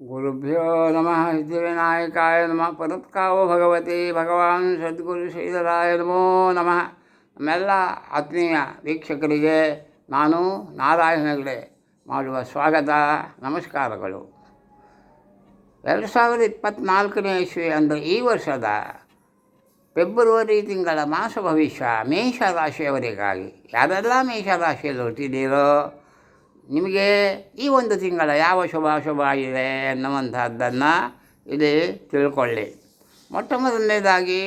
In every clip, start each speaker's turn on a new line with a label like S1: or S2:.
S1: ಗುರುಭ್ಯೋ ನಮಃ ಸಿದ್ಧಿವಿನಾಯಕಾಯ ನಮಃ ಪರತ್ಕಾವೋ ಭಗವತಿ ಭಗವಾನ್ ಸದ್ಗುರು ಶ್ರೀಧರಾಯ ನಮೋ ನಮಃ ನಮ್ಮೆಲ್ಲ ಆತ್ಮೀಯ ವೀಕ್ಷಕರಿಗೆ ನಾನು ನಾರಾಯಣಗಳೇ ಮಾಡುವ ಸ್ವಾಗತ, ನಮಸ್ಕಾರಗಳು. ಎರಡು ಸಾವಿರದ ಇಪ್ಪತ್ತ್ನಾಲ್ಕನೇ ಇಸ್ವಿ ಅಂದರೆ ಈ ವರ್ಷದ ಫೆಬ್ರವರಿ ತಿಂಗಳ ಮಾಸ ಭವಿಷ್ಯ ಮೇಷರಾಶಿಯವರಿಗಾಗಿ ಯಾರೆಲ್ಲ ಮೇಷರಾಶಿಯಲ್ಲಿ ಹುಟ್ಟಿದ್ದೀರೋ ನಿಮಗೆ ಈ ಒಂದು ತಿಂಗಳ ಯಾವ ಶುಭ ಶುಭ ಇದೆ ಅನ್ನುವಂಥದ್ದನ್ನು ಇಲ್ಲಿ ತಿಳ್ಕೊಳ್ಳಿ. ಮೊಟ್ಟ ಮೊದಲನೇದಾಗಿ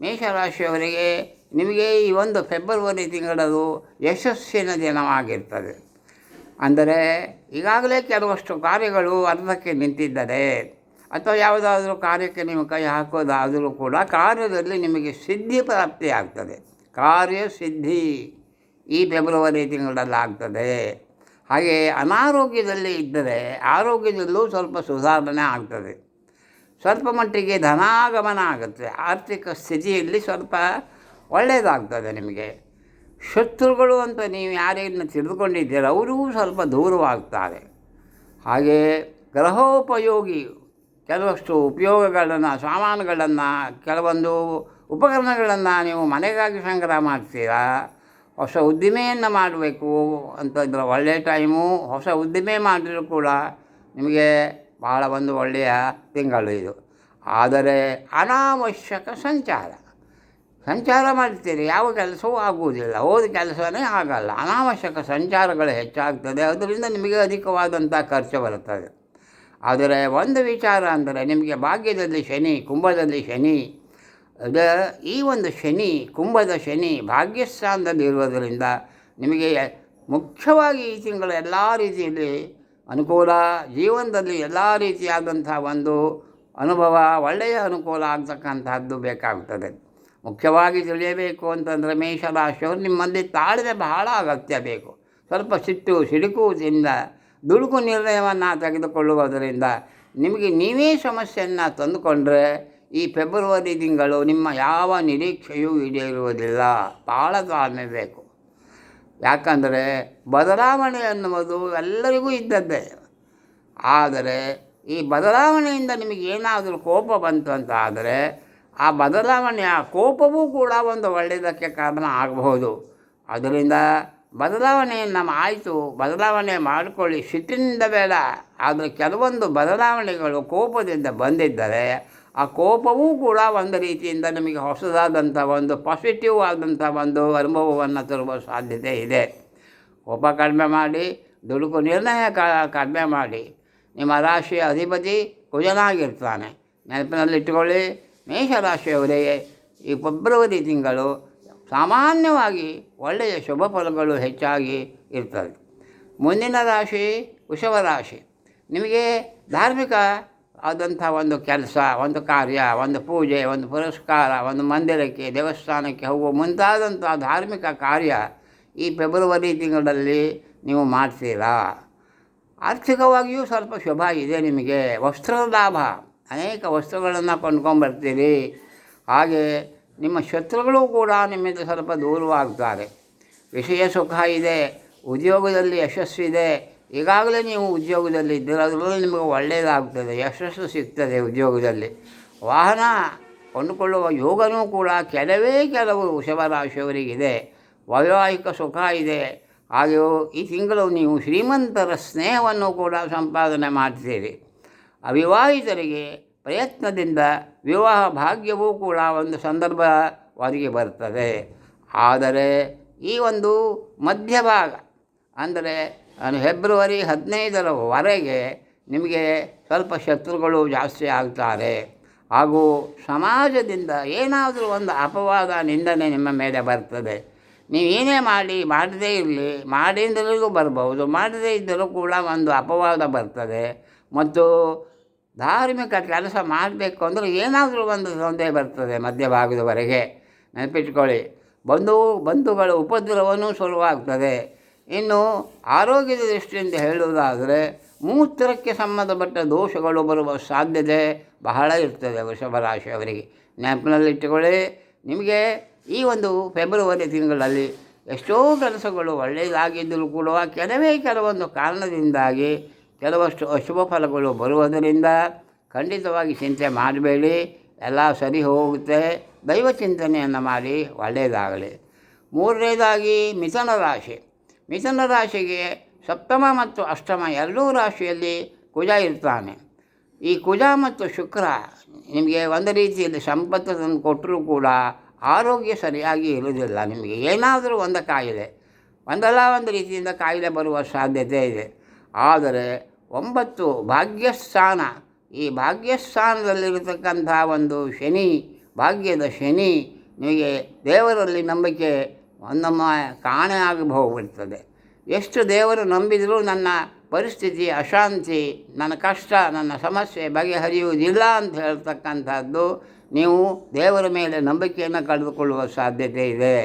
S1: ಮೇಷರಾಶಿಯವರಿಗೆ ನಿಮಗೆ ಈ ಒಂದು ಫೆಬ್ರವರಿ ತಿಂಗಳದು ಯಶಸ್ಸಿನ ದಿನವಾಗಿರ್ತದೆ. ಅಂದರೆ ಈಗಾಗಲೇ ಕೆಲವಷ್ಟು ಕಾರ್ಯಗಳು ಅರ್ಧಕ್ಕೆ ನಿಂತಿದ್ದರೆ ಅಥವಾ ಯಾವುದಾದ್ರೂ ಕಾರ್ಯಕ್ಕೆ ನಿಮ್ಮ ಕೈ ಹಾಕೋದಾದರೂ ಕೂಡ ಕಾರ್ಯದಲ್ಲಿ ನಿಮಗೆ ಸಿದ್ಧಿ ಪ್ರಾಪ್ತಿಯಾಗ್ತದೆ. ಕಾರ್ಯ ಸಿದ್ಧಿ ಈ ಫೆಬ್ರವರಿ ತಿಂಗಳಲ್ಲಿ ಆಗ್ತದೆ ಹಾಗೆ ಅನಾರೋಗ್ಯದಲ್ಲಿ ಇದ್ದರೆ ಆರೋಗ್ಯದಲ್ಲೂ ಸ್ವಲ್ಪ ಸುಧಾರಣೆ ಆಗ್ತದೆ. ಸ್ವಲ್ಪ ಮಟ್ಟಿಗೆ ಧನಾಗಮನ ಆಗುತ್ತೆ. ಆರ್ಥಿಕ ಸ್ಥಿತಿಯಲ್ಲಿ ಸ್ವಲ್ಪ ಒಳ್ಳೆಯದಾಗ್ತದೆ ನಿಮಗೆ. ಶತ್ರುಗಳು ಅಂತ ನೀವು ಯಾರನ್ನು ತಿಳಿದುಕೊಂಡಿದ್ದೀರ, ಅವರೂ ಸ್ವಲ್ಪ ದೂರವಾಗ್ತಾರೆ. ಹಾಗೆ ಗ್ರಹೋಪಯೋಗಿ ಕೆಲವಷ್ಟು ಉಪಯೋಗಗಳನ್ನು, ಸಾಮಾನುಗಳನ್ನು, ಕೆಲವೊಂದು ಉಪಕರಣಗಳನ್ನು ನೀವು ಮನೆಗಾಗಿ ಸಂಗ್ರಹ ಮಾಡ್ತೀರಾ? ಹೊಸ ಉದ್ದಿಮೆಯನ್ನು ಮಾಡಬೇಕು ಅಂತಂದ್ರೆ ಒಳ್ಳೆಯ ಟೈಮು ಹೊಸ ಉದ್ದಿಮೆ ಮಾಡಿದರೂ ಕೂಡ ನಿಮಗೆ ಭಾಳ ಒಂದು ಒಳ್ಳೆಯ ತಿಂಗಳು ಇದು. ಆದರೆ ಅನಾವಶ್ಯಕ ಸಂಚಾರ. ಸಂಚಾರ ಮಾಡ್ತೀರಿ, ಯಾವ ಕೆಲಸವೂ ಆಗುವುದಿಲ್ಲ, ಹೋದ ಕೆಲಸವೇ ಆಗಲ್ಲ. ಅನಾವಶ್ಯಕ ಸಂಚಾರಗಳು ಹೆಚ್ಚಾಗ್ತದೆ, ಅದರಿಂದ ನಿಮಗೆ ಅಧಿಕವಾದಂಥ ಖರ್ಚು ಬರುತ್ತದೆ. ಆದರೆ ಒಂದು ವಿಚಾರ ಅಂದರೆ ನಿಮಗೆ ಭಾಗ್ಯದಲ್ಲಿ ಶನಿ, ಕುಂಭದಲ್ಲಿ ಶನಿ ಅದ ಈ ಒಂದು ಶನಿ, ಕುಂಭದ ಶನಿ ಭಾಗ್ಯಸ್ಥಾನದಲ್ಲಿ ಇರುವುದರಿಂದ ನಿಮಗೆ ಮುಖ್ಯವಾಗಿ ಈ ತಿಂಗಳು ಎಲ್ಲ ರೀತಿಯಲ್ಲಿ ಅನುಕೂಲ, ಜೀವನದಲ್ಲಿ ಎಲ್ಲ ರೀತಿಯಾದಂಥ ಒಂದು ಅನುಭವ, ಒಳ್ಳೆಯ ಅನುಕೂಲ ಆಗ್ತಕ್ಕಂಥದ್ದು ಬೇಕಾಗ್ತದೆ ಮುಖ್ಯವಾಗಿ ತಿಳಿಯಬೇಕು ಅಂತಂದರೆ ಮೇಷರಾಶಿಯವರು ನಿಮ್ಮಲ್ಲಿ ತಾಳ್ಮೆ ಬಹಳ ಅಗತ್ಯ ಬೇಕು. ಸ್ವಲ್ಪ ಸಿಟ್ಟು ಸಿಡುಕುವುದರಿಂದ ದುಡುಕು ನಿರ್ಣಯವನ್ನು ತೆಗೆದುಕೊಳ್ಳುವುದರಿಂದ ನಿಮಗೆ ನೀವೇ ಸಮಸ್ಯೆಯನ್ನು ತಂದುಕೊಂಡ್ರೆ ಈ ಫೆಬ್ರವರಿ ತಿಂಗಳು ನಿಮ್ಮ ಯಾವ ನಿರೀಕ್ಷೆಯೂ ಈಡೇರುವುದಿಲ್ಲ. ಭಾಳ ತಾಳ್ಮೆ ಬೇಕು. ಯಾಕಂದರೆ ಬದಲಾವಣೆ ಅನ್ನುವುದು ಎಲ್ಲರಿಗೂ ಇದ್ದದ್ದೇ. ಆದರೆ ಈ ಬದಲಾವಣೆಯಿಂದ ನಿಮಗೆ ಏನಾದರೂ ಕೋಪ ಬಂತು ಅಂತ ಆದರೆ ಆ ಬದಲಾವಣೆಯ ಕೋಪವೂ ಕೂಡ ಒಂದು ಒಳ್ಳೆಯದಕ್ಕೆ ಕಾರಣ ಆಗಬಹುದು. ಅದರಿಂದ ಬದಲಾವಣೆಯನ್ನು ಆಯಿತು, ಬದಲಾವಣೆ ಮಾಡಿಕೊಳ್ಳಿ. ಸಿಟ್ಟಿನಿಂದ ಬೇಡ. ಆದರೆ ಕೆಲವೊಂದು ಬದಲಾವಣೆಗಳು ಕೋಪದಿಂದ ಬಂದಿದ್ದರೆ ಆ ಕೋಪವೂ ಕೂಡ ಒಂದು ರೀತಿಯಿಂದ ನಿಮಗೆ ಹೊಸದಾದಂಥ ಒಂದು ಪಾಸಿಟಿವ್ ಆದಂಥ ಒಂದು ಅನುಭವವನ್ನು ತರುವ ಸಾಧ್ಯತೆ ಇದೆ. ಕೋಪ ಕಡಿಮೆ ಮಾಡಿ, ದುಡುಕು ನಿರ್ಣಯ ಕಡಿಮೆ ಮಾಡಿ, ನಿಮ್ಮ ರಾಶಿಯ ಅಧಿಪತಿ ಕುಜನಾಗಿರ್ತಾನೆ. ನೆನಪಿನಲ್ಲಿಟ್ಟುಕೊಳ್ಳಿ ಮೇಷರಾಶಿಯವರಿಗೆ ಈ ಫೆಬ್ರವರಿ ತಿಂಗಳು ಸಾಮಾನ್ಯವಾಗಿ ಒಳ್ಳೆಯ ಶುಭ ಫಲಗಳು ಹೆಚ್ಚಾಗಿ ಇರ್ತದೆ. ಮುಂದಿನ ರಾಶಿ ವೃಷಭ ರಾಶಿ. ನಿಮಗೆ ಧಾರ್ಮಿಕ ಆದಂಥ ಒಂದು ಕೆಲಸ, ಒಂದು ಕಾರ್ಯ, ಒಂದು ಪೂಜೆ, ಒಂದು ಪುರಸ್ಕಾರ, ಒಂದು ಮಂದಿರಕ್ಕೆ, ದೇವಸ್ಥಾನಕ್ಕೆ ಹೋಗುವ ಮುಂತಾದಂಥ ಧಾರ್ಮಿಕ ಕಾರ್ಯ ಈ ಫೆಬ್ರವರಿ ತಿಂಗಳಲ್ಲಿ ನೀವು ಮಾಡ್ತೀರಾ? ಆರ್ಥಿಕವಾಗಿಯೂ ಸ್ವಲ್ಪ ಶುಭ ಇದೆ ನಿಮಗೆ. ವಸ್ತ್ರದ ಲಾಭ. ಅನೇಕ ವಸ್ತುಗಳನ್ನು ಕೊಂಡ್ಕೊಂಡ್ಬರ್ತೀರಿ. ಹಾಗೆ ನಿಮ್ಮ ಶತ್ರುಗಳು ಕೂಡ ನಿಮ್ಮಿಂದ ಸ್ವಲ್ಪ ದೂರವಾಗ್ತಾರೆ. ವಿಷಯ ಸುಖ ಇದೆ, ಉದ್ಯೋಗದಲ್ಲಿ ಯಶಸ್ಸಿದೆ ಈಗಾಗಲೇ ನೀವು ಉದ್ಯೋಗದಲ್ಲಿ ಇದ್ದರೆ, ಅದರಲ್ಲಿ ನಿಮಗೆ ಒಳ್ಳೆಯದಾಗ್ತದೆ ಯಶಸ್ಸು ಸಿಗ್ತದೆ ಉದ್ಯೋಗದಲ್ಲಿ. ವಾಹನ ಕೊಂಡುಕೊಳ್ಳುವ ಯೋಗನೂ ಕೂಡ ಕೆಲವೇ ಕೆಲವು ವೃಷಭರಾಶಿಯವರಿಗಿದೆ ವೈವಾಹಿಕ ಸುಖ ಇದೆ. ಹಾಗೆಯೂ ಈ ತಿಂಗಳು ನೀವು ಶ್ರೀಮಂತರ ಸ್ನೇಹವನ್ನು ಕೂಡ ಸಂಪಾದನೆ ಮಾಡ್ತೀರಿ. ಅವಿವಾಹಿತರಿಗೆ ಪ್ರಯತ್ನದಿಂದ ವಿವಾಹ ಭಾಗ್ಯವೂ ಕೂಡ ಒಂದು ಸಂದರ್ಭ ಒದಗಿ ಬರ್ತದೆ. ಆದರೆ ಈ ಒಂದು ಮಧ್ಯಭಾಗ, ಅಂದರೆ ಫೆಬ್ರವರಿ ಹದಿನೈದರವರೆಗೆ ನಿಮಗೆ ಸ್ವಲ್ಪ ಶತ್ರುಗಳು ಜಾಸ್ತಿ ಆಗ್ತಾರೆ. ಹಾಗೂ ಸಮಾಜದಿಂದ ಏನಾದರೂ ಒಂದು ಅಪವಾದ ನಿಂದನೆ ನಿಮ್ಮ ಮೇಲೆ ಬರ್ತದೆ. ನೀವೇನೇ ಮಾಡಿ, ಮಾಡದೇ ಇರಲಿ, ಮಾಡಿಂದಲೂ ಬರಬಹುದು ಮಾಡದೇ ಇದ್ದರೂ ಕೂಡ ಒಂದು ಅಪವಾದ ಬರ್ತದೆ. ಮತ್ತು ಧಾರ್ಮಿಕ ಕೆಲಸ ಮಾಡಬೇಕು ಅಂದರೆ ಏನಾದರೂ ಒಂದು ತೊಂದರೆ ಬರ್ತದೆ ಮಧ್ಯಭಾಗದವರೆಗೆ. ನೆನಪಿಟ್ಕೊಳ್ಳಿ, ಬಂಧು, ಬಂಧುಗಳ ಉಪದ್ರವನೂ ಶುರುವಾಗ್ತದೆ. ಇನ್ನು ಆರೋಗ್ಯದ ದೃಷ್ಟಿಯಿಂದ ಹೇಳುವುದಾದರೆ ಮೂತ್ರಕ್ಕೆ ಸಂಬಂಧಪಟ್ಟ ದೋಷಗಳು ಬರುವ ಸಾಧ್ಯತೆ ಬಹಳ ಇರ್ತದೆ ವೃಷಭ ರಾಶಿಯವರಿಗೆ ನೆನಪಿನಲ್ಲಿಟ್ಟುಕೊಳ್ಳಿ, ನಿಮಗೆ ಈ ಒಂದು ಫೆಬ್ರವರಿ ತಿಂಗಳಲ್ಲಿ ಎಷ್ಟೋ ಕೆಲಸಗಳು ಒಳ್ಳೆಯದಾಗಿದ್ದರೂ ಕೂಡ ಕೆಲವೇ ಕೆಲವೊಂದು ಕಾರಣದಿಂದಾಗಿ ಕೆಲವಷ್ಟು ಅಶುಭ ಫಲಗಳು ಬರುವುದರಿಂದ ಖಂಡಿತವಾಗಿ ಚಿಂತೆ ಮಾಡಬೇಡಿ, ಎಲ್ಲ ಸರಿ ಹೋಗುತ್ತೆ. ದೈವ ಚಿಂತನೆಯನ್ನು ಮಾಡಿ ಒಳ್ಳೆಯದಾಗಲಿ. ಮೂರನೇದಾಗಿ ಮಿಥುನ ರಾಶಿ. ಮಿಥುನ ರಾಶಿಗೆ ಸಪ್ತಮ ಮತ್ತು ಅಷ್ಟಮ ಎರಡೂ ರಾಶಿಯಲ್ಲಿ ಕುಜ ಇರ್ತಾನೆ. ಈ ಕುಜ ಮತ್ತು ಶುಕ್ರ ನಿಮಗೆ ಒಂದು ರೀತಿಯಲ್ಲಿ ಸಂಪತ್ತು ತಂದು ಕೊಟ್ಟರೂ ಕೂಡ ಆರೋಗ್ಯ ಸರಿಯಾಗಿ ಇರುವುದಿಲ್ಲ. ನಿಮಗೆ ಏನಾದರೂ ಒಂದು ಕಾಯಿಲೆ, ಒಂದಲ್ಲ ಒಂದು ರೀತಿಯಿಂದ ಕಾಯಿಲೆ ಬರುವ ಸಾಧ್ಯತೆ ಇದೆ. ಆದರೆ ಒಂಬತ್ತು ಭಾಗ್ಯಸ್ಥಾನ, ಈ ಭಾಗ್ಯಸ್ಥಾನದಲ್ಲಿರತಕ್ಕಂಥ ಒಂದು ಶನಿ, ಭಾಗ್ಯದ ಶನಿ ನಿಮಗೆ ದೇವರಲ್ಲಿ ನಂಬಿಕೆ ಒಂದೊಮ್ಮ ಕಾಣೆ ಆಗಿ ಹೋಗ್ಬಿಡ್ತದೆ ಎಷ್ಟು ದೇವರು ನಂಬಿದರೂ ನನ್ನ ಪರಿಸ್ಥಿತಿ ಅಶಾಂತಿ, ನನ್ನ ಕಷ್ಟ, ನನ್ನ ಸಮಸ್ಯೆ ಬಗೆಹರಿಯುವುದಿಲ್ಲ ಅಂತ ಹೇಳ್ತಕ್ಕಂಥದ್ದು ನೀವು ದೇವರ ಮೇಲೆ ನಂಬಿಕೆಯನ್ನು ಕಳೆದುಕೊಳ್ಳುವ ಸಾಧ್ಯತೆ ಇದೆ.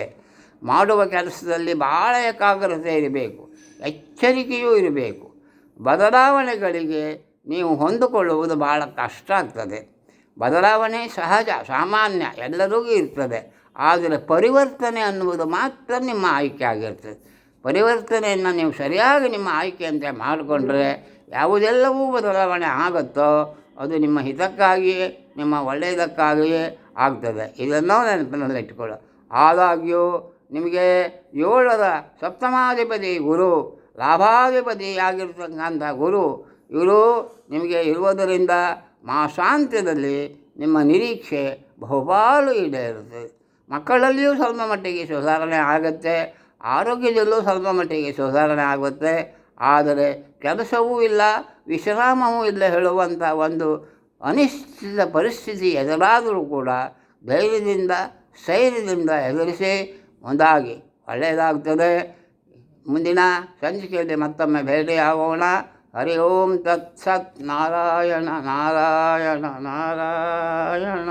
S1: ಮಾಡುವ ಕೆಲಸದಲ್ಲಿ ಭಾಳ ಏಕಾಗ್ರತೆ ಇರಬೇಕು, ಎಚ್ಚರಿಕೆಯೂ ಇರಬೇಕು. ಬದಲಾವಣೆಗಳಿಗೆ ನೀವು ಹೊಂದಿಕೊಳ್ಳುವುದು ಭಾಳ ಕಷ್ಟ ಆಗ್ತದೆ. ಬದಲಾವಣೆ ಸಹಜ, ಸಾಮಾನ್ಯ, ಎಲ್ಲರಿಗೂ ಇರ್ತದೆ. ಆದರೆ ಪರಿವರ್ತನೆ ಅನ್ನುವುದು ಮಾತ್ರ ನಿಮ್ಮ ಆಯ್ಕೆ ಆಗಿರ್ತದೆ. ಪರಿವರ್ತನೆಯನ್ನು ನೀವು ಸರಿಯಾಗಿ ನಿಮ್ಮ ಆಯ್ಕೆಯಂತೆ ಮಾಡಿಕೊಂಡ್ರೆ ಯಾವುದೆಲ್ಲವೂ ಬದಲಾವಣೆ ಆಗುತ್ತೋ ಅದು ನಿಮ್ಮ ಹಿತಕ್ಕಾಗಿಯೇ, ನಿಮ್ಮ ಒಳ್ಳೆಯದಕ್ಕಾಗಿಯೇ ಆಗ್ತದೆ. ಇದನ್ನು ನೆನಪಿನಲ್ಲಿ ಇಟ್ಕೊಳ್ಳ ಆದಾಗ್ಯೂ ನಿಮಗೆ ಏಳರ ಸಪ್ತಮಾಧಿಪತಿ ಗುರು, ಲಾಭಾಧಿಪತಿಯಾಗಿರ್ತಕ್ಕಂಥ ಗುರು, ಇವರು ನಿಮಗೆ ಇರುವುದರಿಂದ ಮಾಸಾಂತ್ಯದಲ್ಲಿ ನಿಮ್ಮ ನಿರೀಕ್ಷೆ ಬಹುಪಾಲು ಈಡೇರುತ್ತದೆ. ಮಕ್ಕಳಲ್ಲಿಯೂ ಸ್ವಲ್ಪ ಮಟ್ಟಿಗೆ ಸುಧಾರಣೆ ಆಗುತ್ತೆ, ಆರೋಗ್ಯದಲ್ಲೂ ಸ್ವಲ್ಪ ಮಟ್ಟಿಗೆ ಸುಧಾರಣೆ ಆಗುತ್ತೆ. ಆದರೆ ಕೆಲಸವೂ ಇಲ್ಲ, ವಿಶ್ರಾಮವೂ ಇಲ್ಲ ಹೇಳುವಂಥ ಒಂದು ಅನಿಶ್ಚಿತ ಪರಿಸ್ಥಿತಿ ಎದುರಾದರೂ ಕೂಡ ಧೈರ್ಯದಿಂದ ಸೈರ್ಯದಿಂದ ಎದುರಿಸಿ ಒಂದಾಗಿ ಒಳ್ಳೆಯದಾಗ್ತದೆ. ಮುಂದಿನ ಸಂಚಿಕೆಯಲ್ಲಿ ಮತ್ತೊಮ್ಮೆ ಭೇಟಿಯಾಗೋಣ ಹರಿ ಓಂ ತತ್ಸತ್ ನಾರಾಯಣ ನಾರಾಯಣ ನಾರಾಯಣ.